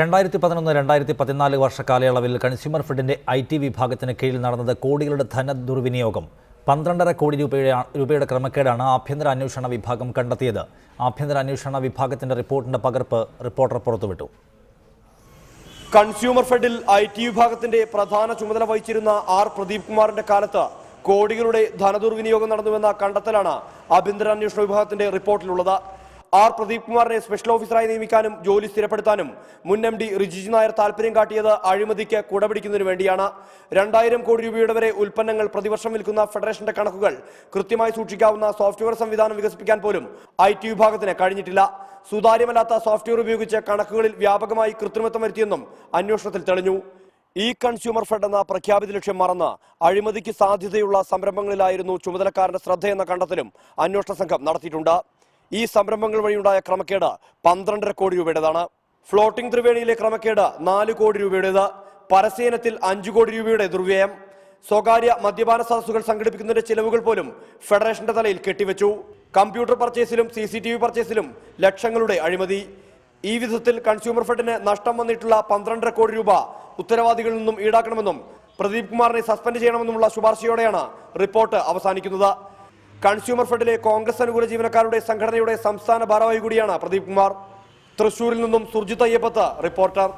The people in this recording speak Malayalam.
രണ്ടായിരത്തി പതിനൊന്ന് രണ്ടായിരത്തി പതിനാല് വർഷ കാലയളവിൽ കൺസ്യൂമർ ഫെഡിന്റെ ഐ ടി വിഭാഗത്തിന് കീഴിൽ നടന്നത് കോടികളുടെ ധനദുർവിനിയോഗം. പന്ത്രണ്ടര കോടി രൂപയുടെ രൂപയുടെ ക്രമക്കേടാണ് ആഭ്യന്തര അന്വേഷണ വിഭാഗം കണ്ടെത്തിയത്. ആഭ്യന്തര അന്വേഷണ വിഭാഗത്തിന്റെ റിപ്പോർട്ടിന്റെ പകർപ്പ് റിപ്പോർട്ടർ പുറത്തുവിട്ടു. കൺസ്യൂമർ ഫെഡിൽ ഐ ടി വിഭാഗത്തിന്റെ പ്രധാന ചുമതല വഹിച്ചിരുന്ന ആർ പ്രദീപ് കുമാറിന്റെ കാലത്ത് കോടികളുടെ ധനദുർവിനിയോഗം നടന്നുവെന്ന കണ്ടെത്തലാണ് ആഭ്യന്തര അന്വേഷണ വിഭാഗത്തിന്റെ റിപ്പോർട്ടിലുള്ളത്. ആർ പ്രദീപ് കുമാറിനെ സ്പെഷ്യൽ ഓഫീസറായി നിയമിക്കാനും ജോലി സ്ഥിരപ്പെടുത്താനും മുൻ എം ഡി റിജിജു നായർ താല്പര്യം കാട്ടിയത് അഴിമതിക്ക് കുടപിടിക്കുന്നതിന് വേണ്ടിയാണ്. രണ്ടായിരം കോടി രൂപയുടെ വരെ ഉൽപ്പന്നങ്ങൾ പ്രതിവർഷം വിൽക്കുന്ന ഫെഡറേഷന്റെ കണക്കുകൾ കൃത്യമായി സൂക്ഷിക്കാവുന്ന സോഫ്റ്റ്വെയർ സംവിധാനം വികസിപ്പിക്കാൻ പോലും ഐ ടി വിഭാഗത്തിന് കഴിഞ്ഞിട്ടില്ല. സുതാര്യമല്ലാത്ത സോഫ്റ്റ്വെയർ ഉപയോഗിച്ച് കണക്കുകളിൽ വ്യാപകമായി കൃത്രിമത്വം വരുത്തിയെന്നും അന്വേഷണത്തിൽ തെളിഞ്ഞു. ഇ കൺസ്യൂമർ ഫെഡ് എന്ന പ്രഖ്യാപിത ലക്ഷ്യം മറന്ന് അഴിമതിക്ക് സാധ്യതയുള്ള സംരംഭങ്ങളിലായിരുന്നു ചുമതലക്കാരന്റെ ശ്രദ്ധയെന്ന കണ്ടെത്തലും അന്വേഷണ സംഘം നടത്തിയിട്ടുണ്ട്. ഈ സംരംഭങ്ങൾ വഴിയുണ്ടായ ക്രമക്കേട് പന്ത്രണ്ടര കോടി രൂപയുടേതാണ്. ഫ്ലോട്ടിംഗ് ത്രിവേണിയിലെ ക്രമക്കേട് നാല് കോടി രൂപയുടേത്. പരസേനത്തിൽ അഞ്ചു കോടി രൂപയുടെ ദുർവ്യയം. സ്വകാര്യ മദ്യപാന സദസ്സുകൾ സംഘടിപ്പിക്കുന്നതിന്റെ ചിലവുകൾ പോലും ഫെഡറേഷന്റെ തലയിൽ കെട്ടിവെച്ചു. കമ്പ്യൂട്ടർ പർച്ചേസിലും സി സി ടി വി പർച്ചേസിലും ലക്ഷങ്ങളുടെ അഴിമതി. ഈ വിധത്തിൽ കൺസ്യൂമർ ഫെഡിന് നഷ്ടം വന്നിട്ടുള്ള പന്ത്രണ്ടര കോടി രൂപ ഉത്തരവാദികളിൽ നിന്നും ഈടാക്കണമെന്നും പ്രദീപ് കുമാറിനെ സസ്പെൻഡ് ചെയ്യണമെന്നുമുള്ള ശുപാർശയോടെയാണ് റിപ്പോർട്ട് അവസാനിക്കുന്നത്. കൺസ്യൂമർ ഫെഡിലെ കോൺഗ്രസ് അനുകൂല ജീവനക്കാരുടെ സംഘടനയുടെ സംസ്ഥാന ഭാരവാഹി കൂടിയാണ് പ്രദീപ് കുമാർ. തൃശൂരിൽ നിന്നും സുർജിത് അയ്യപ്പത്ത് റിപ്പോർട്ടർ.